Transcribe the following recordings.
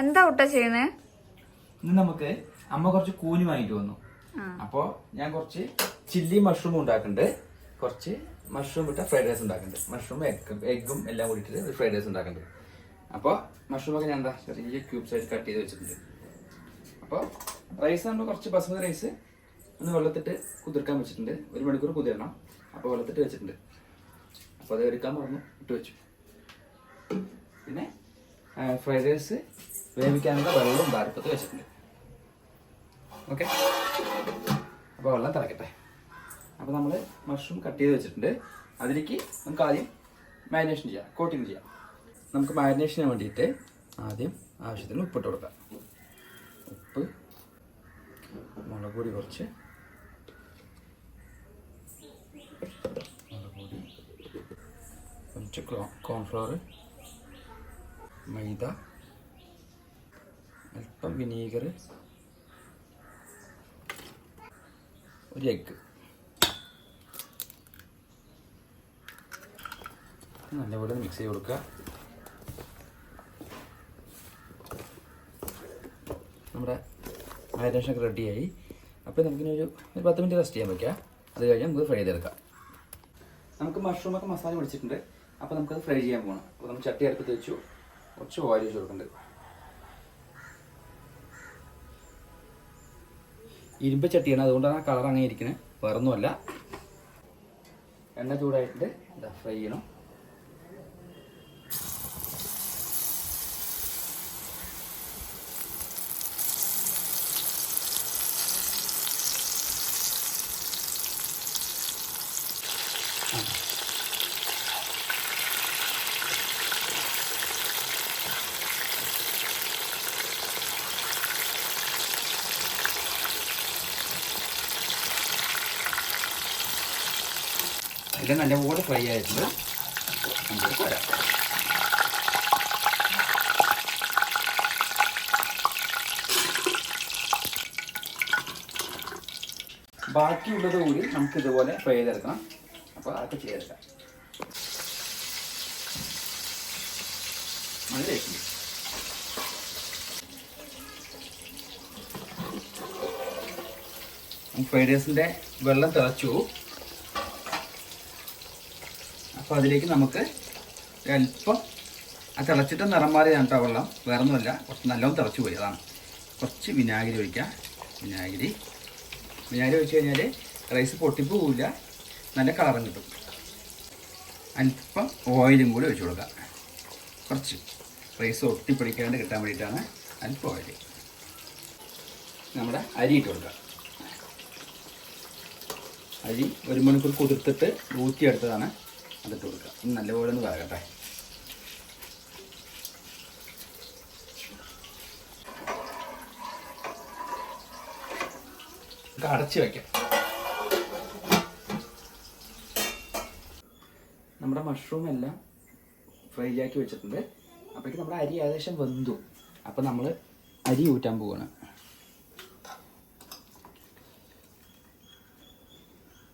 എന്താ ഊട്ട ചെയ്യുന്നത് ഇന്ന് നമുക്ക് അമ്മ കുറച്ച് കൂനി വാങ്ങിട്ട് വന്നു. അപ്പോ ഞാൻ കുറച്ച് ചില്ലി മഷ്റൂം ഉണ്ടാക്കുന്നുണ്ട് കുറച്ച് മഷ്റൂം ഇട്ട ഫ്രൈഡ് റൈസ് ഉണ്ടാക്കുന്നുണ്ട് മഷ്റൂം എഗ് എഗ്ഗും എല്ലാം കൂടിയിട്ട് ഒരു ഫ്രൈഡ് റൈസ് ഉണ്ടാക്കുന്നുണ്ട് അപ്പോൾ മഷ്റൂം ഒക്കെ ഞാൻ എന്താ ചെറിയ ക്യൂബ്സ് ആയിട്ട് കട്ട് ചെയ്ത് വെച്ചിട്ടുണ്ട്. അപ്പോൾ റൈസ് നമ്മൾ കുറച്ച് ബസ്മതി റൈസ് ഒന്ന് വെള്ളത്തിട്ട് കുതിർക്കാൻ വെച്ചിട്ടുണ്ട്. ഒരു മണിക്കൂർ കുതിരണം. അപ്പോൾ വെള്ളത്തിട്ട് വെച്ചിട്ടുണ്ട്. അപ്പോൾ അത് എടുക്കാൻ പറഞ്ഞു. ഇട്ട് വെച്ചു. പിന്നെ ഫ്രൈഡ് റൈസ് വേവിക്കാനുള്ള വെള്ളവും പാരപ്പത്ത് വെച്ചിട്ടുണ്ട്. ഓക്കെ അപ്പോൾ വെള്ളം തിളക്കട്ടെ. അപ്പോൾ നമ്മൾ മഷ്റൂം കട്ട് ചെയ്ത് വെച്ചിട്ടുണ്ട്. അതിലേക്ക് നമുക്ക് ആദ്യം മാരിനേഷൻ ചെയ്യാം കോട്ടിങ് ചെയ്യാം. നമുക്ക് മാരിനേഷന് വേണ്ടിയിട്ട് ആദ്യം ആവശ്യത്തിന് ഉപ്പിട്ട് കൊടുക്കാം. ഉപ്പ് മുളക് പൊടി കുറച്ച്. മുളക് പൊടി കുറച്ച് കോൺഫ്ലവർ മൈദ അല്പം വിനീഗർ ഒരു എഗ്ഗ് നല്ലപോലെ മിക്സ് ചെയ്ത് കൊടുക്കുക. നമ്മുടെ മാരിനേഷനൊക്കെ റെഡിയായി അപ്പോൾ നമുക്കിനി ഒരു ഒരു പത്ത് മിനിറ്റ് റെസ്റ്റ് ചെയ്യാൻ പറ്റുക അത് കഴിഞ്ഞ് നമുക്ക് ഫ്രൈ ചെയ്തെടുക്കാം. നമുക്ക് മഷ്റൂമൊക്കെ മസാല പിടിച്ചിട്ടുണ്ട്. അപ്പോൾ നമുക്കത് ഫ്രൈ ചെയ്യാൻ പോകണം അപ്പോൾ നമ്മൾ ചട്ടി അടുപ്പത്ത് വെച്ചു. കുറച്ച് ഓയിൽ വെച്ച് കൊടുക്കുന്നുണ്ട്. ഇരുമ്പ് ചട്ടിയാണ്. അതുകൊണ്ടാണ് ആ കളർ അങ്ങനെ ഇരിക്കുന്നത് വേറൊന്നുമല്ല. എണ്ണ ചൂടായിട്ട് ഇതാ ഫ്രൈ ചെയ്യണം. നല്ലപോലെ ഫ്രൈ ആയിട്ടുണ്ട്. നമുക്ക് വരാം. ബാക്കിയുള്ളത് കൂടി നമുക്ക് ഇതുപോലെ ഫ്രൈ ചെയ്തെടുക്കണം. അപ്പോൾ അതൊക്കെ ചെയ്തെടുക്കാം. കഴിക്കും ഫ്രൈഡ് റൈസിന്റെ വെള്ളം തിളച്ചു. അപ്പോൾ അതിലേക്ക് നമുക്ക് അല്പം ആ തിളച്ചിട്ട് നിറം മാറിയതാണ് കേട്ടോ വെള്ളം. വേറെ ഒന്നുമല്ല കുറച്ച് നല്ലോണം തിളച്ച് പോയി അതാണ്. കുറച്ച് വിനാഗിരി ഒഴിക്കാം. വിനാഗിരി. വിനാഗിരി ഒഴിച്ച് കഴിഞ്ഞാൽ റൈസ് പൊട്ടിപ്പ് പോവില്ല. നല്ല കളറും കിട്ടും. അല്പം ഓയിലും കൂടി ഒഴിച്ചു കൊടുക്കാം. കുറച്ച് റൈസ് ഒട്ടിപ്പിടിക്കാണ്ട് കിട്ടാൻ വേണ്ടിയിട്ടാണ് അല്പം ഓയിൽ നമ്മുടെ അരി ഇട്ട് കൊടുക്കാം. അരി ഒരു മണിക്കൂർ കുതിർത്തിട്ട് ഊറ്റിയെടുത്തതാണ്. അതിട്ട് കൊടുക്കുക. നല്ലപോലെ ഒന്ന് വരകട്ടെ അടച്ചു വെക്കാം. നമ്മുടെ മഷ്റൂം എല്ലാം ഫ്രൈ ആക്കി വെച്ചിട്ടുണ്ട്. അപ്പോഴേക്കും നമ്മുടെ അരി ഏകദേശം വെന്തു. അപ്പോൾ നമ്മൾ അരി ഊറ്റാൻ പോവാണ്.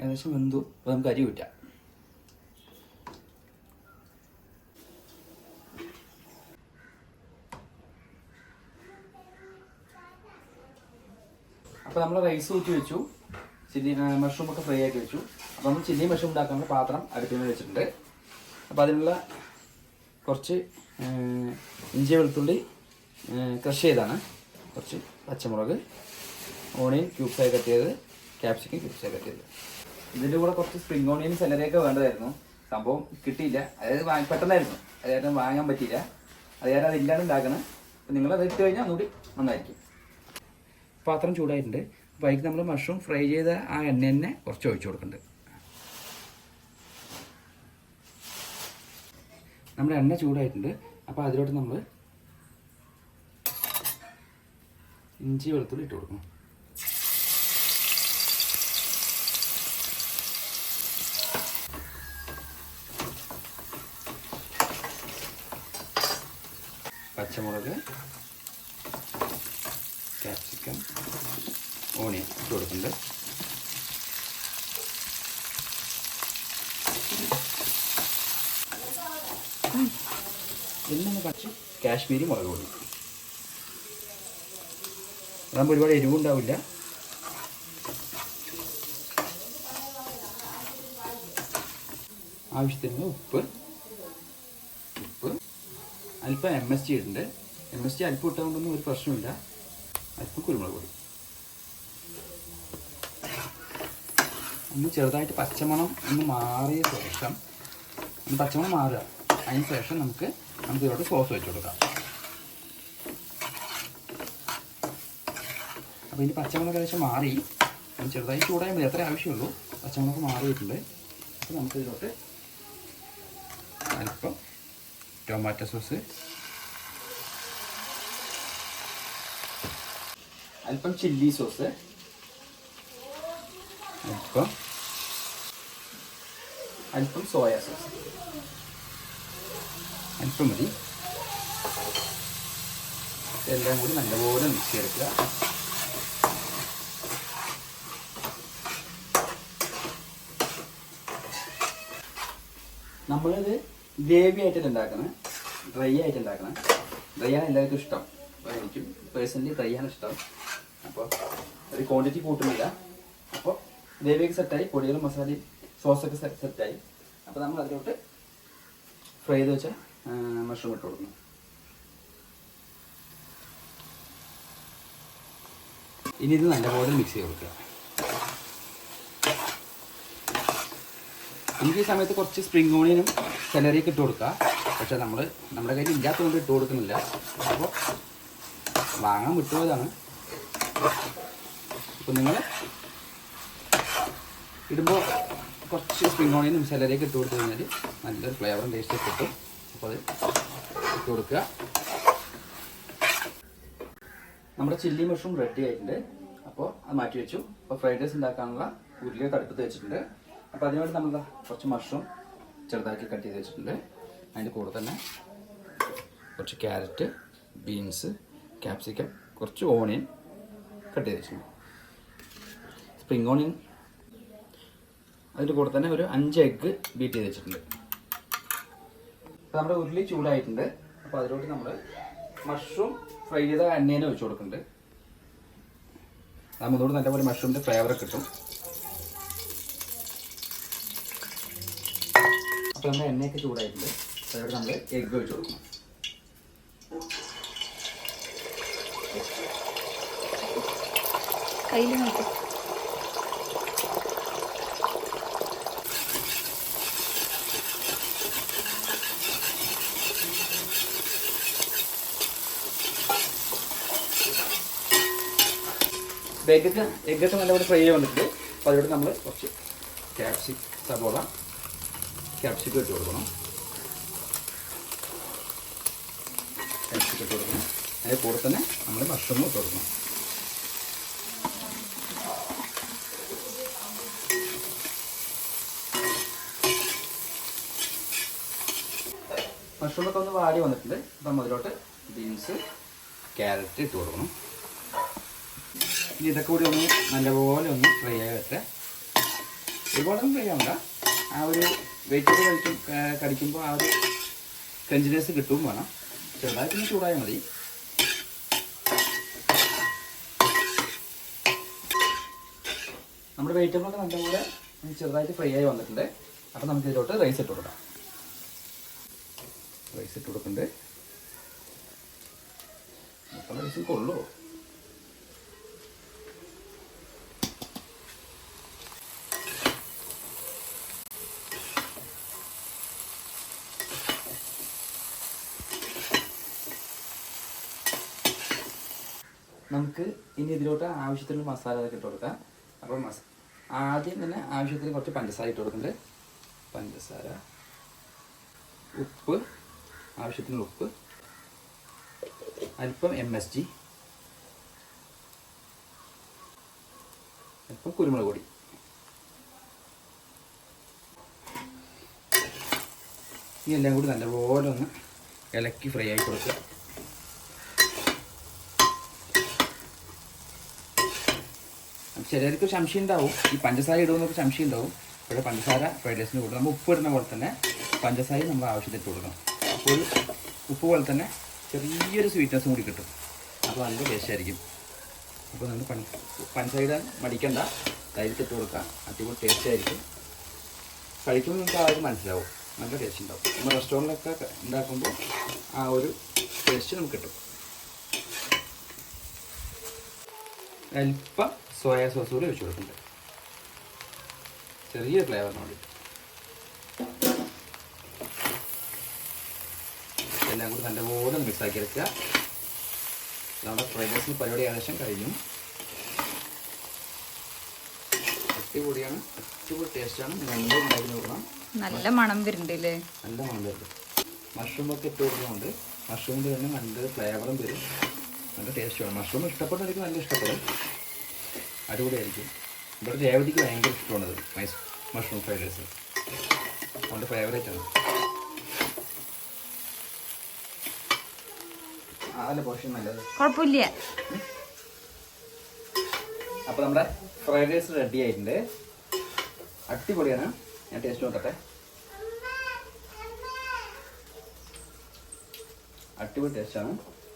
ഏകദേശം വെന്തു. അപ്പോൾ നമുക്ക് അരി ഊറ്റാം. അപ്പോൾ നമ്മൾ റൈസ് ഊറ്റി വെച്ചു. ചില്ലി മഷ്റൂം ഒക്കെ ഫ്രൈ ആക്കി വെച്ചു. അപ്പോൾ നമ്മൾ ചില്ലി മഷ്റൂം ഉണ്ടാക്കാനുള്ള പാത്രം അടുപ്പിൽ നിന്ന് വെച്ചിട്ടുണ്ട്. അപ്പോൾ അതിനുള്ള കുറച്ച് ഇഞ്ചി വെളുത്തുള്ളി ക്രഷ് ചെയ്താണ് കുറച്ച് പച്ചമുളക് ഓണിയൻ ക്യൂബ്സായി കട്ട് ചെയ്തത്. ക്യാപ്സിക്കം ക്യൂബ്സായി കട്ട് ചെയ്തത്. ഇതിന്റെ കൂടെ കുറച്ച് സ്പ്രിംഗ് ഓണിയൻ സെലറിയൊക്കെ വേണ്ടതായിരുന്നു. സംഭവം കിട്ടിയില്ല. അതായത് വാങ്ങി പെട്ടെന്നായിരുന്നു. അതായത് വാങ്ങാൻ പറ്റിയില്ല. അത് കാരണം അതില്ലാണ്ട് ഉണ്ടാക്കണം. അപ്പം നിങ്ങൾ അത് ഇട്ട് കഴിഞ്ഞാൽ ഒന്നുകൂടി നന്നായിരിക്കും. പാത്രം ചൂടായിട്ടുണ്ട്. അപ്പോൾ അതിലേക്ക് നമ്മൾ മഷ്റൂം ഫ്രൈ ചെയ്ത ആ എണ്ണ തന്നെ കുറച്ച് ഒഴിച്ചു കൊടുക്കുന്നുണ്ട് നമ്മുടെ എണ്ണ ചൂടായിട്ടുണ്ട്. അപ്പോൾ അതിലോട്ട് നമ്മൾ ഇഞ്ചി വെളുത്തുള്ളി ഇട്ട് കൊടുക്കണം. പച്ചമുളക് ക്യാപ്സിക്കം ഓണിയൻ ഇട്ട് കൊടുക്കുന്നുണ്ട്. ഇന്നൊന്ന് കുറച്ച് കാശ്മീരി മുളക് പൊടി. അതാകുമ്പോൾ ഒരുപാട് എരിവുണ്ടാവില്ല ആവശ്യത്തിന് ഉപ്പ് ഉപ്പ്. അല്പം എം എസ് ടി ഇടുന്നുണ്ട് എം എസ് ടി അല്പം ഇട്ടതുകൊണ്ടൊന്നും ഒരു പ്രശ്നമില്ല അല്പം കുരുമുളക് പൊടി. ഒന്ന് ചെറുതായിട്ട് പച്ചമണം ഒന്ന് മാറിയ ശേഷം ഒന്ന് പച്ചമണം മാറുക. അതിന് ശേഷം നമുക്ക് നമുക്ക് ഇതിലോട്ട് സോസ് വെച്ച് കൊടുക്കാം. അപ്പോൾ ഇതിന്റെ പച്ചമുളക് ഏകദേശം മാറി. ചെറുതായി ചൂടായാൽ മതി അത്രേ ആവശ്യമുള്ളൂ. പച്ചമുളക് മാറിയിട്ടുണ്ട്. അപ്പോൾ നമുക്ക് ഇതിലോട്ട് അല്പം ടൊമാറ്റോ സോസ് അല്പം ചില്ലി സോസ്. അല്പം അല്പം സോയ സോസ്. അല്പം മതി. എല്ലാം കൂടി നല്ലപോലെ മിക്സ് ചെയ്തെടുക്കുക. നമ്മളിത് ഗ്രേവി ആയിട്ടല്ല ഉണ്ടാക്കണം. ഡ്രൈ ആയിട്ട് ഉണ്ടാക്കണം. ഡ്രൈ ആണ് എല്ലാവർക്കും ഇഷ്ടം. എനിക്കും പേഴ്സണലി ഡ്രൈ ആണ് ഇഷ്ടം. അപ്പോൾ ഒരു ക്വാണ്ടിറ്റി കൂട്ടുന്നില്ല. അപ്പോൾ ഗ്രേവിയൊക്കെ സെറ്റായി പൊടികളും മസാലയും സോസൊക്കെ സെറ്റ് സെറ്റായി അപ്പോൾ നമ്മൾ അതിലോട്ട് ഫ്രൈ ചെയ്ത് വെച്ച മഷ്റൂം ഇട്ട് കൊടുക്കുന്നു. ഇനി ഇത് നല്ലപോലെ മിക്സ് ചെയ്ത് കൊടുക്കുക. നമുക്ക് ഈ സമയത്ത് കുറച്ച് സ്പ്രിംഗ് ഓണിയനും സെലറിയൊക്കെ ഇട്ട് കൊടുക്കുക പക്ഷേ നമ്മൾ നമ്മുടെ കയ്യിൽ ഇല്ലാത്തതുകൊണ്ട് ഇട്ട് കൊടുക്കുന്നില്ല. അപ്പോൾ വാങ്ങാൻ വിട്ടുപോയതാണ്. അപ്പോൾ നിങ്ങൾ ഇടുമ്പോൾ കുറച്ച് സ്പ്രിംഗ് ഓണിയനും സെലറിയൊക്കെ ഇട്ട് കൊടുത്തു കഴിഞ്ഞാൽ നല്ലൊരു ഫ്ലേവറും ടേസ്റ്റ് കിട്ടും. അപ്പോൾ അത് ഇട്ട് കൊടുക്കുക. നമ്മുടെ ചില്ലി മഷ്റൂം റെഡി ആയിട്ടുണ്ട്. അപ്പോൾ അത് മാറ്റി വെച്ചു. അപ്പോൾ ഫ്രൈഡ് റൈസ് ഉണ്ടാക്കാനുള്ള ഉരുളിയെ തടുപ്പത്ത് വെച്ചിട്ടുണ്ട്. അപ്പോൾ അതിനുവേണ്ടി നമ്മൾ കുറച്ച് മഷ്റൂം ചെറുതാക്കി കട്ട് ചെയ്ത് വെച്ചിട്ടുണ്ട്. അതിന്റെ കൂടെ തന്നെ കുറച്ച് ക്യാരറ്റ് ബീൻസ് ക്യാപ്സിക്കം കുറച്ച് ഓണിയൻ കട്ട് ചെയ്ത് വെച്ചിട്ടുണ്ട് സ്പ്രിംഗ് ഓണിയൻ അതിന്റെ കൂടെ തന്നെ ഒരു അഞ്ച് എഗ്ഗ് ബീറ്റ് ചെയ്ത് വെച്ചിട്ടുണ്ട്. അപ്പോൾ നമ്മുടെ ഉരുളി ചൂടായിട്ടുണ്ട്. അപ്പോൾ അതിലോട്ട് നമ്മൾ മഷ്റൂം ഫ്രൈ ചെയ്ത എണ്ണേനെ വെച്ച് കൊടുക്കുന്നുണ്ട്. ഒന്നുകൂടി നല്ലപോലെ മഷ്റൂമിന്റെ ഫ്ലേവർ കിട്ടും. അപ്പോൾ നമ്മുടെ എണ്ണയൊക്കെ ചൂടായിട്ടുണ്ട്. അതിലോട്ട് നമ്മൾ എഗ്ഗ് വെച്ച് കൊടുക്കണം. കയ്യിൽ നോക്കും. എഗ്ഗൊക്കെ എഗ്ഗൊക്കെ നല്ലപോലെ ഫ്രൈ ചെയ്യാൻ വന്നിട്ടുണ്ട്. അപ്പോൾ അതിലൂടെ നമ്മൾ കുറച്ച് ക്യാപ്സിക് സബോള ക്യാപ്സിക്കം ഇട്ട് കൊടുക്കണം. ക്യാപ്സിക്കം ഇട്ട് കൊടുക്കണം. അതിൽ കൂടെ തന്നെ നമ്മൾ മഷ്റൂമും ഇട്ട് കൊടുക്കണം. മഷ്റൂമൊക്കെ ഒന്ന് വാടി വന്നിട്ടുണ്ട്. അപ്പം അതിലോട്ട് ബീൻസ് ക്യാരറ്റ് ഇട്ട് കൊടുക്കണം. ഇനി ഇതൊക്കെ കൂടി ഒന്ന് നല്ലപോലെ ഒന്ന് ഫ്രൈ ആകട്ടെ. ഒരുപാടൊന്നും ഫ്രൈ ആവണ്ട. ആ ഒരു വെജിറ്റബിൾ കഴിക്കും കടിക്കുമ്പോൾ ആ ഒരു ക്രഞ്ചിനെസ് കിട്ടും വേണം. ചെറുതായിട്ടൊന്ന് ചൂടായാൽ മതി. നമ്മുടെ വെജിറ്റബിളൊക്കെ നല്ലപോലെ ചെറുതായിട്ട് ഫ്രൈ ആയി വന്നിട്ടുണ്ട്. അപ്പം നമുക്ക് ഇതിലോട്ട് റൈസ് ഇട്ട് കൊടുക്കാം. റൈസ് ഇട്ട് കൊടുക്കണ്ടേ? മൊത്തം റൈസ് കൊള്ളു നമുക്ക് ഇനി ഇതിലോട്ട് ആവശ്യത്തിനുള്ള മസാല അതൊക്കെ ഇട്ട് കൊടുക്കാം. അപ്പോൾ മസ ആദ്യം തന്നെ ആവശ്യത്തിന് കുറച്ച് പഞ്ചസാര ഇട്ട് കൊടുക്കുന്നുണ്ട് പഞ്ചസാര ഉപ്പ് ആവശ്യത്തിനുള്ള ഉപ്പ് അല്പം എം എസ് ജി അല്പം കുരുമുളക് പൊടി. ഇനി എല്ലാം കൂടി നല്ലപോലെ ഒന്ന് ഇലക്കി ഫ്രൈ ആയി കൊടുക്കുക. ചിലർക്ക് സംശയം ഉണ്ടാവും. ഈ പഞ്ചസാര ഇടുമെന്നൊക്കെ സംശയം ഉണ്ടാവും. ഇവിടെ പഞ്ചസാര ഫ്രൈഡ് റൈസിന് കൊടുക്കും നമ്മൾ ഉപ്പ് ഇടുന്ന പോലെ തന്നെ പഞ്ചസാര നമ്മൾ ആവശ്യത്തിന് കൊടുക്കണം. അപ്പോൾ ഉപ്പ് പോലെ തന്നെ ചെറിയൊരു സ്വീറ്റ്നസ് കൂടി കിട്ടും. അപ്പോൾ നല്ല ടേസ്റ്റായിരിക്കും അപ്പോൾ നമ്മൾ പഞ്ച പഞ്ചസാര മടിക്കണ്ട. തൈരിട്ട് കൊടുക്കാം. അടിപൊളി ടേസ്റ്റ് ആയിരിക്കും. കഴിക്കുമ്പോൾ നിങ്ങൾക്ക് ആ ഒരു മനസ്സിലാവും. നല്ല ടേസ്റ്റ് ഉണ്ടാവും. നമ്മൾ റെസ്റ്റോറന്റിലൊക്കെ ഉണ്ടാക്കുമ്പോൾ ആ ഒരു ടേസ്റ്റ് നമുക്ക് കിട്ടും. അല്പം സോയാ സോസ് കൂടി ഒഴിച്ചു കൊടുക്കുന്നുണ്ട് ചെറിയ ഫ്ലേവറിന് വേണ്ടി എല്ലാം കൂടി നല്ലപോലെ മിക്സ് ആക്കി എടുക്കുക നമ്മുടെ ഫ്രൈഡ് റൈസിന് പരിപാടി ഏകദേശം കഴിഞ്ഞു. അടിപൊളിയാണ്. അടിപൊളി ടേസ്റ്റാണ് നിങ്ങൾ ഉണ്ടാക്കി നോക്കണം. നല്ല മണം വരുന്നുണ്ടല്ലേ? നല്ല മണം വരുന്നുണ്ട്. മഷ്റൂം ഒക്കെ ഇട്ട് കൊടുക്കുന്നുണ്ട്. മഷ്റൂമിന്റെ തന്നെ നല്ല ഫ്ലേവറും വരും. നല്ല ടേസ്റ്റുമാണ് മഷ്റൂം ഇഷ്ടപ്പെട്ടവർക്ക് നല്ല ഇഷ്ടപ്പെടും. അടിപൊളിയായിരിക്കും. ഇവിടെ രേവതിക്ക് ഭയങ്കര ഇഷ്ടമാണത്. മൈസ് മഷ്റൂം ഫ്രൈഡ് റൈസ് അവന്റെ ഫേവറേറ്റ് ആണ്. കുഴപ്പമില്ല അപ്പോൾ നമ്മുടെ ഫ്രൈഡ് റൈസ് റെഡി ആയിട്ടുണ്ട്. അടിപൊളിയാണ്. ഞാൻ ടേസ്റ്റ് നോക്കട്ടെ. അടിപൊളി ടേസ്റ്റാണ്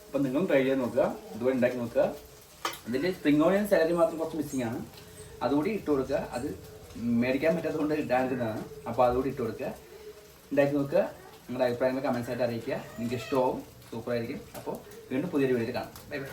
അപ്പം നിങ്ങളും ട്രൈ ചെയ്ത് നോക്കുക. ഇതുപോലെ ഉണ്ടാക്കി നോക്കുക. അതിൽ സ്പ്രിംഗ് ഓണിയൻ സാലറി മാത്രം കുറച്ച് മിസ്സിംഗ് ആണ്. അതുകൂടി ഇട്ട് കൊടുക്കുക. അത് മേടിക്കാൻ പറ്റാത്തതുകൊണ്ട് കൊണ്ട് ഇടാനിരുന്നതാണ് അപ്പോൾ അതുകൂടി ഇട്ട് കൊടുക്കുക. ഉണ്ടാക്കി നോക്കുക. നിങ്ങളുടെ അഭിപ്രായങ്ങൾ കമൻസ് ആയിട്ട് അറിയിക്കുക. നിങ്ങൾക്ക് ഇഷ്ടമാവും. സൂപ്പറായിരിക്കും. അപ്പോൾ വീണ്ടും പുതിയൊരു വീഡിയോ കാണാം. Bye bye.